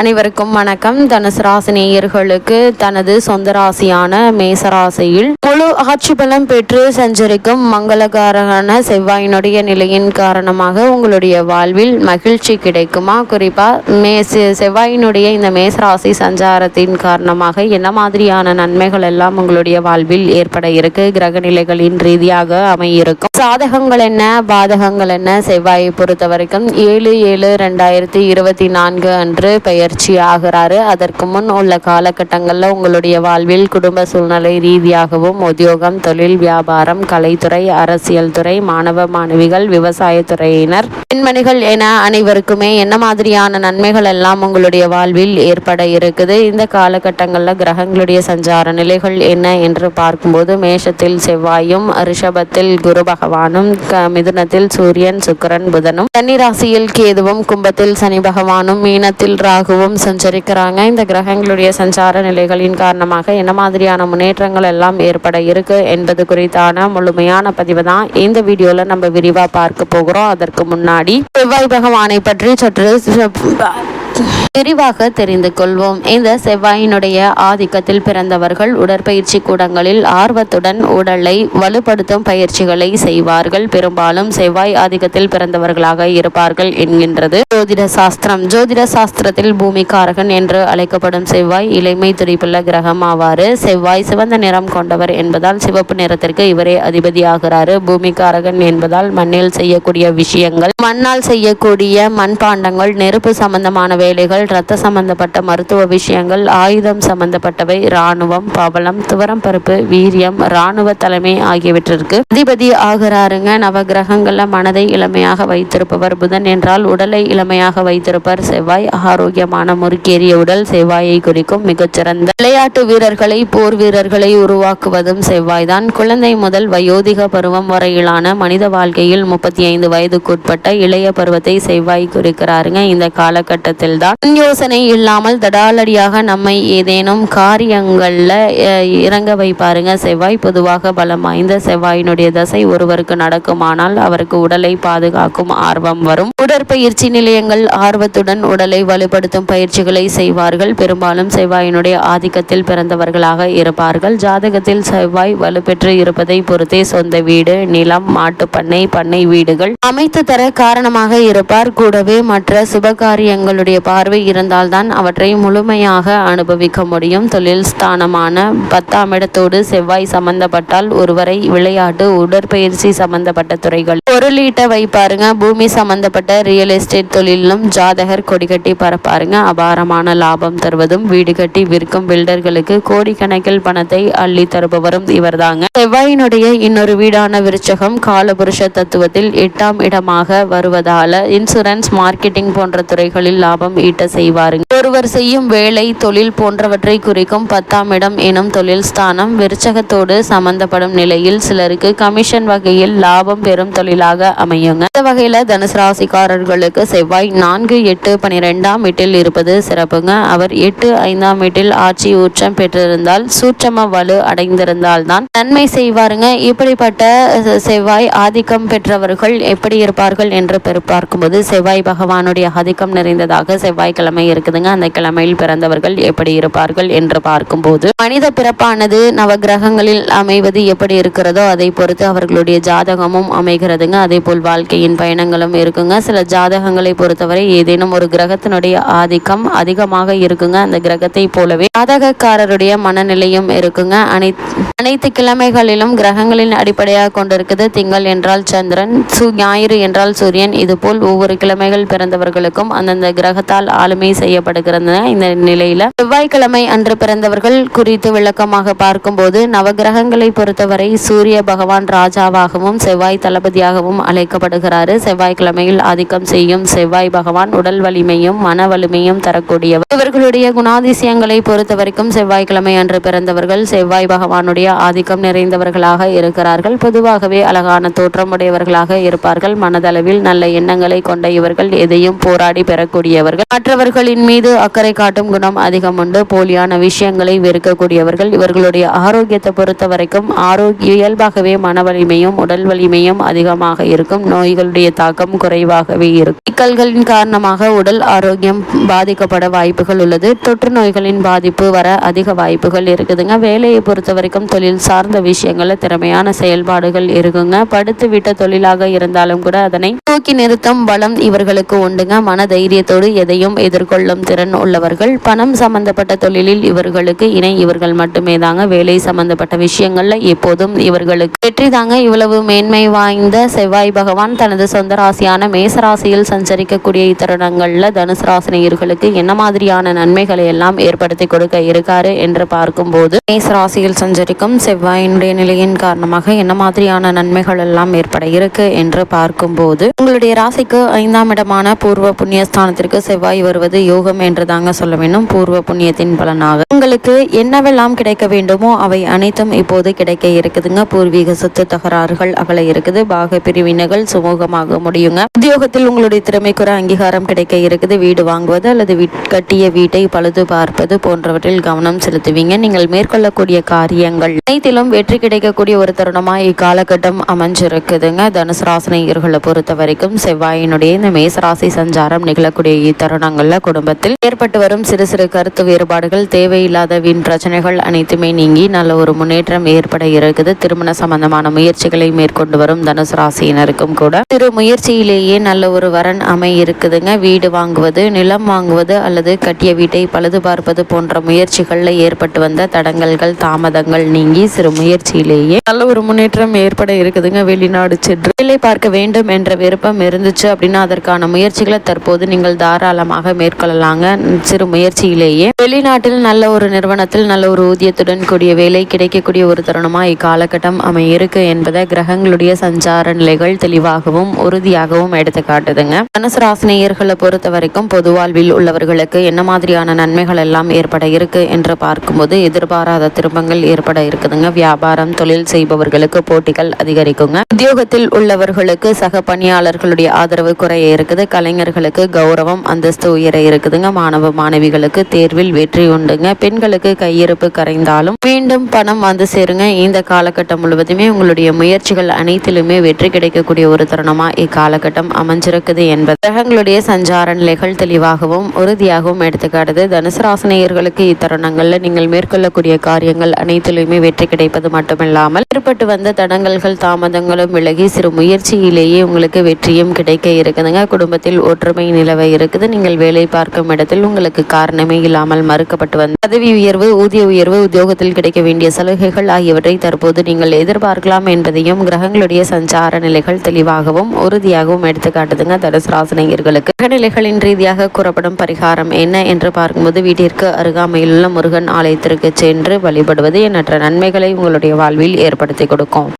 அனைவருக்கும் வணக்கம். தனுசு ராசி நேயர்களுக்கு தனது சொந்த ராசியான மேசராசியில் முழு ஆட்சி பலம் பெற்று சஞ்சரிக்கும் மங்களகாரமான செவ்வாயினுடைய நிலையின் காரணமாக உங்களுடைய வாழ்வில் மகிழ்ச்சி கிடைக்குமா? குறிப்பா மே செவ்வாயினுடைய இந்த மேசராசி சஞ்சாரத்தின் காரணமாக என்ன மாதிரியான நன்மைகள் எல்லாம் உங்களுடைய வாழ்வில் ஏற்பட இருக்கு? கிரக நிலைகளின் ரீதியாக அமையிருக்கும். சாதகங்கள் என்ன? பாதகங்கள் என்ன? செவ்வாயை பொறுத்த வரைக்கும் ஏழு ஏழு ரெண்டாயிரத்தி இருபத்தி நான்கு அன்று பயிற்சி ஆகிறாரு. அதற்கு முன் உள்ள காலகட்டங்களில் உங்களுடைய வாழ்வில் குடும்ப சூழ்நிலை ரீதியாகவும் உத்தியோகம் தொழில் வியாபாரம் கலைத்துறை அரசியல் துறை மாணவ மாணவிகள் விவசாயத்துறையினர் பெண்மணிகள் என அனைவருக்குமே என்ன மாதிரியான நன்மைகள் எல்லாம் உங்களுடைய வாழ்வில் ஏற்பட இருக்குது? இந்த காலகட்டங்களில் கிரகங்களுடைய சஞ்சார நிலைகள் என்ன என்று பார்க்கும்போது மேஷத்தில் செவ்வாயும் ரிஷபத்தில் குரு பகவானும் மிதுனத்தில் சூரியன் சுக்கிரன் புதனும் கன்னிராசியில் கேதுவும் கும்பத்தில் சனி பகவானும் மீனத்தில் ராகுவும் சஞ்சரிக்கிறாங்க. இந்த கிரகங்களுடைய சஞ்சார நிலைகளின் காரணமாக என்ன மாதிரியான முன்னேற்றங்கள் எல்லாம் ஏற்பட இருக்கு? என்பது குறித்தான முழுமையான பதிவு தான் இந்த வீடியோல நம்ம விரிவா பார்க்க போகிறோம். அதற்கு முன்னாடி செவ்வாய் பகவானை பற்றி சற்று விரிவாக தெரிந்து கொள்வோம். இந்த செவ்வாயினுடைய ஆதிக்கத்தில் பிறந்தவர்கள் உடற்பயிற்சி கூடங்களில் ஆர்வத்துடன் உடலை வலுப்படுத்தும் பயிற்சிகளை செய்வார்கள். பெரும்பாலும் செவ்வாய் ஆதிக்கத்தில் பிறந்தவர்களாக இருப்பார்கள் என்கின்றது. ஜோதிட சாஸ்திரம். ஜோதிட சாஸ்திரத்தில் பூமிகாரகன் என்று அழைக்கப்படும் செவ்வாய் இளமை துடிப்புள்ள கிரகம் ஆவாறு செவ்வாய் சிவந்த நிறம் கொண்டவர் என்பதால் சிவப்பு நிறத்திற்கு இவரே அதிபதியாகிறாரு. பூமிகாரகன் என்பதால் மண்ணில் செய்யக்கூடிய விஷயங்கள் மண்ணால் செய்யக்கூடிய மண்பாண்டங்கள் நெருப்பு சம்பந்தமானவை வேலைகள் இரத்த சம்பந்தப்பட்ட மருத்துவ விஷயங்கள் ஆயுதம் சம்பந்தப்பட்டவை இராணுவம் பவளம் துவரம் பருப்பு வீரியம் இராணுவ தலைமை ஆகியவற்றிற்கு அதிபதி ஆகிறாருங்க. நவ கிரகங்கள்ல மனதை இளமையாக வைத்திருப்பவர் புதன் என்றால் உடலை இளமையாக வைத்திருப்பவர் செவ்வாய் ஆரோக்கியமான முறுக்கேறிய உடல் செவ்வாயை குறிக்கும் மிகச்சிறந்த விளையாட்டு வீரர்களை போர் வீரர்களை உருவாக்குவதும் செவ்வாய்தான். குழந்தை முதல் வயோதிக பருவம் வரையிலான மனித வாழ்க்கையில் முப்பத்தி ஐந்து வயதுக்குட்பட்ட இளைய பருவத்தை செவ்வாய் குறிக்கிறாருங்க. இந்த காலகட்டத்தில் தான் யோசனை இல்லாமல் தடாலடியாக நம்மை ஏதேனும் காரியங்கள்ல இறங்க வைப்பாருங்க. செவ்வாய் பொதுவாக பலம் வாய்ந்த செவ்வாயினுடைய தசை ஒருவருக்கு நடக்குமானால் அவருக்கு உடலை பாதுகாக்கும் ஆர்வம் வரும். உடற்பயிற்சி நிலையங்கள் ஆர்வத்துடன் உடலை வலுப்படுத்தும் பயிற்சிகளை செய்வார்கள். பெரும்பாலும் செவ்வாயினுடைய ஆதிக்கத்தில் பிறந்தவர்களாக இருப்பார்கள். ஜாதகத்தில் செவ்வாய் வலுப்பெற்று இருப்பதை பொறுத்தே சொந்த வீடு நிலம் மாட்டுப்பண்ணை பண்ணை வீடுகள் அமைத்து தர காரணமாக இருப்பார். கூடவே மற்ற சுபகாரியங்களுடைய பார்வை இருந்தால்தான் அவற்றை முழுமையாக அனுபவிக்க முடியும். தொழில் ஸ்தானமான பத்தாம் இடத்தோடு செவ்வாய் சம்பந்தப்பட்டால் ஒருவரை விளையாட்டு உடற்பயிற்சி சம்பந்தப்பட்ட துறைகள். பொருளீட்ட வைப்பாருங்க பூமி சம்பந்தப்பட்ட ரியல் எஸ்டேட் தொழிலும் ஜாதகர் கொடிகட்டி பரப்பாருங்க. அபாரமான லாபம் தருவதும் வீடு கட்டி விற்கும் பில்டர்களுக்கு கோடிக்கணக்கில் பணத்தை அள்ளி தருபவரும் இவர்தாங்க. செவ்வாயினுடைய இன்னொரு வீடான விருச்சகம் காலபுருஷ தத்துவத்தில் எட்டாம் இடமாக வருவதால இன்சூரன்ஸ் மார்க்கெட்டிங் போன்ற துறைகளில் லாபம் ஈட்ட செய்வாருங்க. ஒருவர் செய்யும் வேலை தொழில் போன்றவற்றை குறிக்கும் பத்தாம் இடம் எனும் தொழில் ஸ்தானம் விருச்சகத்தோடு சம்பந்தப்படும் நிலையில் சிலருக்கு கமிஷன் வகையில் லாபம் பெறும் தொழிலாக அமையுங்க. இந்த வகையில தனுசு ராசிக்காரர்களுக்கு செவ்வாய் நான்கு எட்டு பனிரெண்டாம் வீட்டில் இருப்பது சிறப்புங்க. அவர் எட்டு ஐந்தாம் வீட்டில் ஆட்சி உச்சம் பெற்றிருந்தால் சூட்சம வலு அடைந்திருந்தால் தான் நன்மை செய்வாருங்க. இப்படிப்பட்ட செவ்வாய் ஆதிக்கம் பெற்றவர்கள் எப்படி இருப்பார்கள் என்று பெரு பார்க்கும்போது செவ்வாய் பகவானுடைய ஆதிக்கம் நிறைந்ததாக செவ்வாய்க்கிழமை இருக்குதுங்க. அந்த கிழமையில் பிறந்தவர்கள் எப்படி இருப்பார்கள் என்று பார்க்கும்போது மனித பிறப்பானது நவகிரகங்களில் அமைவது எப்படி இருக்கிறதோ அதை பொறுத்து அவர்களுடைய ஜாதகமும் அமைகிறதுங்க. அதே போல் வாழ்க்கையின் பயணங்களும் இருக்குங்க. சில ஜாதகங்களை பொறுத்தவரை ஏதேனும் ஒரு கிரகத்தினுடைய ஆதிக்கம் அதிகமாக இருக்குங்க. அந்த கிரகத்தை போலவே ஜாதகக்காரருடைய மனநிலையும் இருக்குங்க. அனைத்து அனைத்து கிழமைகளிலும் கிரகங்களின் அடிப்படையாக கொண்டிருக்குது. திங்கள் என்றால் சந்திரன் சு ஞாயிறு என்றால் சூரியன். இதுபோல் ஒவ்வொரு கிழமைகள் பிறந்தவர்களுக்கும் அந்தந்த மதத்தால் ஆளுமை செய்யப்படுகிறது இந்த நிலையில. செவ்வாய்க்கிழமை அன்று பிறந்தவர்கள் குறித்து விளக்கமாக பார்க்கும்போது நவகிரகங்களை பொறுத்தவரை சூரிய பகவான் ராஜாவாகவும் செவ்வாய் தளபதியாகவும் அழைக்கப்படுகிறாரு. செவ்வாய்க்கிழமையில் ஆதிக்கம் செய்யும் செவ்வாய் பகவான் உடல் வலிமையும் மன வலிமையும் தரக்கூடியவர். இவர்களுடைய குணாதிசயங்களை பொறுத்த வரைக்கும் செவ்வாய்க்கிழமை அன்று பிறந்தவர்கள் செவ்வாய் பகவானுடைய ஆதிக்கம் நிறைந்தவர்களாக இருக்கிறார்கள். பொதுவாகவே அழகான தோற்றமுடையவர்களாக இருப்பார்கள். மனதளவில் நல்ல எண்ணங்களை கொண்ட இவர்கள் எதையும் போராடி பெறக்கூடியவர்கள். இவர்கள் மற்றவர்களின் மீது அக்கறை காட்டும் குணம் அதிகம் உண்டு. போலியான விஷயங்களை வெறுக்கக்கூடியவர்கள். இவர்களுடைய ஆரோக்கியத்தை பொறுத்த வரைக்கும் ஆரோக்கிய இயல்பாகவே மன வலிமையும் உடல் வலிமையும் அதிகமாக இருக்கும். நோய்களுடைய தாக்கம் குறைவாகவே இருக்கும். சிக்கல்களின் காரணமாக உடல் ஆரோக்கியம் பாதிக்கப்பட வாய்ப்புகள் உள்ளது. தொற்று நோய்களின் பாதிப்பு வர அதிக வாய்ப்புகள் இருக்குதுங்க. வேலையை பொறுத்த வரைக்கும் தொழில் சார்ந்த விஷயங்கள்ல திறமையான செயல்பாடுகள் இருக்குங்க. படுத்து விட்ட தொழிலாக இருந்தாலும் கூட அதனை தூக்கி நிறுத்தும் பலம் இவர்களுக்கு உண்டுங்க. மன தைரியத்தோடு எதையும் எதிர்கொள்ளும் திறன் உள்ளவர்கள் பணம் சம்பந்தப்பட்ட தொழிலில் இவர்களுக்கு இணை இவர்கள் மட்டுமே தாங்க வேலை சம்பந்தப்பட்ட விஷயங்கள்ல எப்போதும் இவர்களுக்கு வெற்றி தாங்க இவ்வளவு மேன்மை வாய்ந்த செவ்வாய் பகவான் தனது சொந்த ராசியான மேச ராசியில் சஞ்சரிக்கக்கூடிய இத்தருணங்கள்ல தனுசு ராசினியர்களுக்கு என்ன மாதிரியான நன்மைகளை எல்லாம் ஏற்படுத்தி கொடுக்க இருக்காரு என்று பார்க்கும்போது மேச ராசியில் சஞ்சரிக்கும் செவ்வாயினுடைய நிலையின் காரணமாக என்ன மாதிரியான நன்மைகள் எல்லாம் ஏற்பட இருக்கு என்று பார்க்கும்போது உங்களுடைய ராசிக்கு ஐந்தாம் இடமான பூர்வ புண்ணியஸ்தானத்திற்கு செவ்வாய் வருவது யோகம் என்று தாங்க சொல்ல வேண்டும். பூர்வ புண்ணியத்தின் பலனாக. உங்களுக்கு என்னவெல்லாம் கிடைக்க வேண்டுமோ அவை அனைத்தும் இப்போது கிடைக்க இருக்குதுங்க. பூர்வீக சொத்து தகராறுகள் அகல இருக்குது. பாக பிரிவினைகள் சுமூகமாக முடியுங்க. உத்தியோகத்தில் உங்களுடைய திறமைக்குற அங்கீகாரம் கிடைக்க இருக்குது. வீடு வாங்குவது அல்லது கட்டிய வீட்டை பழுது பார்ப்பது போன்றவற்றில் கவனம் செலுத்துவீங்க. நீங்கள் மேற்கொள்ளக்கூடிய காரியங்கள் அனைத்திலும் வெற்றி கிடைக்கக்கூடிய ஒரு தருணமா இக்காலகட்டம் அமைஞ்சிருக்குதுங்க. தனுசு ராசினியர்களை பொறுத்த வரைக்கும் செவ்வாயினுடைய இந்த மேசராசி சஞ்சாரம் நிகழக்கூடிய இத்தருணங்கள்ல குடும்பத்தில் ஏற்பட்டு வரும் சிறு சிறு கருத்து வேறுபாடுகள் தேவையில்லாத வீண் பிரச்சனைகள் அனைத்துமே நீங்கி நல்ல ஒரு முன்னேற்றம் ஏற்பட இருக்குது. திருமண சம்பந்தமான முயற்சிகளை மேற்கொண்டு வரும் தனுசு ராசியினருக்கும் கூட சிறு முயற்சியிலேயே நல்ல ஒரு வரன் அமை இருக்குதுங்க. வீடு வாங்குவது நிலம் வாங்குவது அல்லது கட்டிய வீட்டை பழுது பார்ப்பது போன்ற முயற்சிகளில் ஏற்பட்டு வந்த தடங்கல்கள் தாமதங்கள் நீங்கி சிறு முயற்சியிலேயே நல்ல ஒரு முன்னேற்றம் ஏற்பட இருக்குதுங்க. வெளிநாடு சென்று வேலை பார்க்க வேண்டும் என்ற விருப்பம் இருந்துச்சு அப்படின்னா அதற்கான முயற்சிகளை தற்போது நீங்கள் தாராளமாக மேற்கொள்ளலாங்க. சிறு முயற்சியிலேயே. வெளிநாட்டில் நல்ல ஒரு நிறுவனத்தில் நல்ல ஒரு ஊதியத்துடன் கூடிய வேலை கிடைக்கக்கூடிய ஒரு தருணமா இக்காலகட்டம் அமையிருக்கு என்பதை கிரகங்களுடைய சஞ்சார நிலைகள் தெளிவாகவும் உறுதியாகவும் எடுத்து காட்டுதுங்க. மனசு ராசினியர்களை பொறுத்த வரைக்கும் பொது வாழ்வில் உள்ளவர்களுக்கு என்ன மாதிரியான நன்மைகள் எல்லாம் ஏற்பட இருக்கு என்று பார்க்கும்போது எதிர்பாராத திருப்பங்கள் ஏற்பட இருக்குதுங்க. வியாபாரம் தொழில் செய்பவர்களுக்கு போட்டிகள் அதிகரிக்குங்க. உத்தியோகத்தில் உள்ளவர்களுக்கு சக பணியாளர்களுடைய ஆதரவு குறைய இருக்குது. கலைஞர்களுக்கு கௌரவம் அந்தஸ்து உயர இருக்குதுங்க. மாணவ மாணவிகளுக்கு தேர்வில் வெற்றி உண்டுங்க. பெண்களுக்கு கையிருப்பு கரைந்தாலும் மீண்டும் பணம் வந்து சேருங்க. இந்த காலகட்டம் முழுவதுமே உங்களுடைய முயற்சிகள் அனைத்திலுமே வெற்றி கிடைக்கக்கூடிய ஒரு தருணமா இக்காலகட்டம் அமைஞ்சிருக்குது என்பது. கிரகங்களுடைய சஞ்சார நிலைகள் தெளிவாகவும் உறுதியாகவும் எடுத்துக்காட்டுது. தனுசு ராசினியர்களுக்கு இத்தருணங்கள்ல நீங்கள் மேற்கொள்ளக்கூடிய காரியங்கள் அனைத்திலுமே வெற்றி கிடைப்பது மட்டுமில்லாமல் ஏற்பட்டு வந்த தடங்கல்கள் தாமதங்களும் விலகி சிறு முயற்சியிலேயே உங்களுக்கு வெற்றியும் கிடைக்க இருக்குதுங்க. குடும்பத்தில் ஒற்றுமை நிலவ இருக்குது. நீங்கள் வேலை பார்க்கும் இடத்தில் உங்களுக்கு காரணமே இல்லாமல் மறுக்கப்பட்டு வந்த பதவி உயர்வு ஊதிய உயர்வு உத்தியோகத்தில் கிடைக்க வேண்டிய சலுகைகள் ஆகியவற்றை தற்போது நீங்கள் எதிர்பார்க்கலாம் என்பதையும் கிரகங்களுடைய சஞ்சார நிலைகள் தெளிவாகவும் உறுதியாகவும் எடுத்துக்காட்டுதுங்க தனுசு ராசினியர்களுக்கு கிரகநிலைகளின் ரீதியாக கூறப்படும் பரிகாரம் என்ன என்று பார்க்கும்போது வீட்டிற்கு அருகாமையில் உள்ள முருகன் ஆலயத்திற்கு சென்று வழிபடுவது எண்ணற்ற நன்மைகளை உங்களுடைய வாழ்வில் ஏற்படுத்தி கொடுக்கும்.